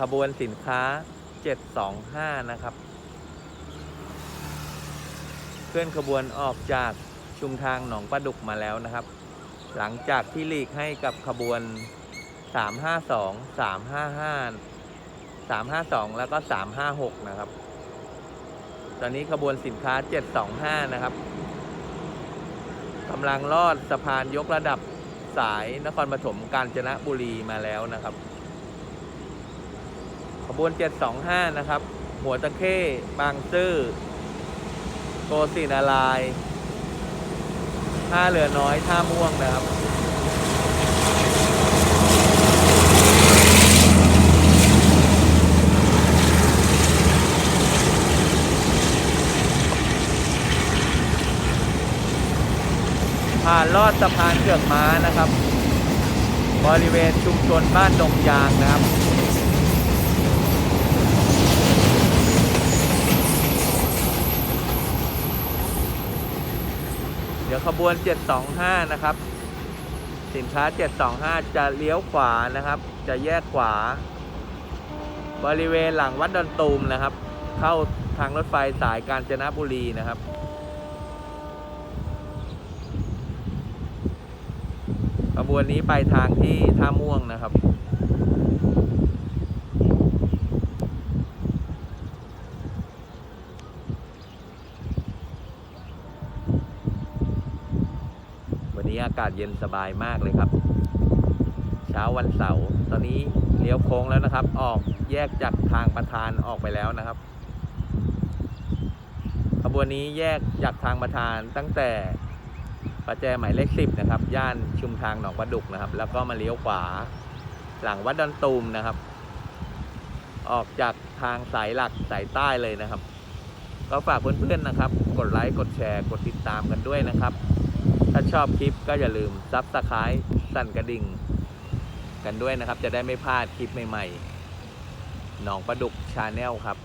ขบวนสินค้า 725 นะครับ เคลื่อนขบวนออกจากชุมทางหนองประดุกมาแล้วนะครับ หลังจากที่หลีกให้กับขบวน 352 355 352 แล้วก็ 356 นะครับ ตอนนี้ขบวนสินค้า 725 นะครับกำลังลอดสะพานยกระดับสายนครปฐมกาญจนบุรีมาแล้วนะครับ บวน 725 นะครับ หัวตะเข้บางซื่อโกศินารายท่าเรือน้อย ท่าม่วงนะครับผ่านลอดสะพานเกือกม้านะครับ บริเวณชุมชนบ้านดงยางนะครับ เดี๋ยวขบวน 725 นะครับ สินค้า 725 จะเลี้ยวขวานะครับ จะแยกขวา บริเวณหลังวัดดอนตูมนะครับ เข้าทางรถไฟสายกาญจนบุรีนะครับขบวนนี้ไปทางที่ท่าม่วงนะครับ นี้อากาศเย็นสบายมากเลยครับ เช้าวันเสาร์ตอนนี้เลี้ยวโค้งแล้วนะครับ ออกแยกจากทางประธานออกไปแล้วนะครับขบวนนี้แยกจากทางประธานตั้งแต่ประแจหมายเลขสิบนะครับ ย่านชุมทางหนองประดุกนะครับ แล้วก็มาเลี้ยวขวา หลังวัดดอนตูมนะครับ ออกจากทางสายหลักสายใต้เลยนะครับ ก็ฝากเพื่อนๆนะครับ กดไลค์กดแชร์กดติดตามกันด้วยนะครับ ถ้าชอบคลิปก็อย่าลืมซับสไครต์สั่นกระดิ่ง กันด้วยนะครับ จะได้ไม่พลาดคลิปใหม่ๆหนองประดุกชาแนลครับ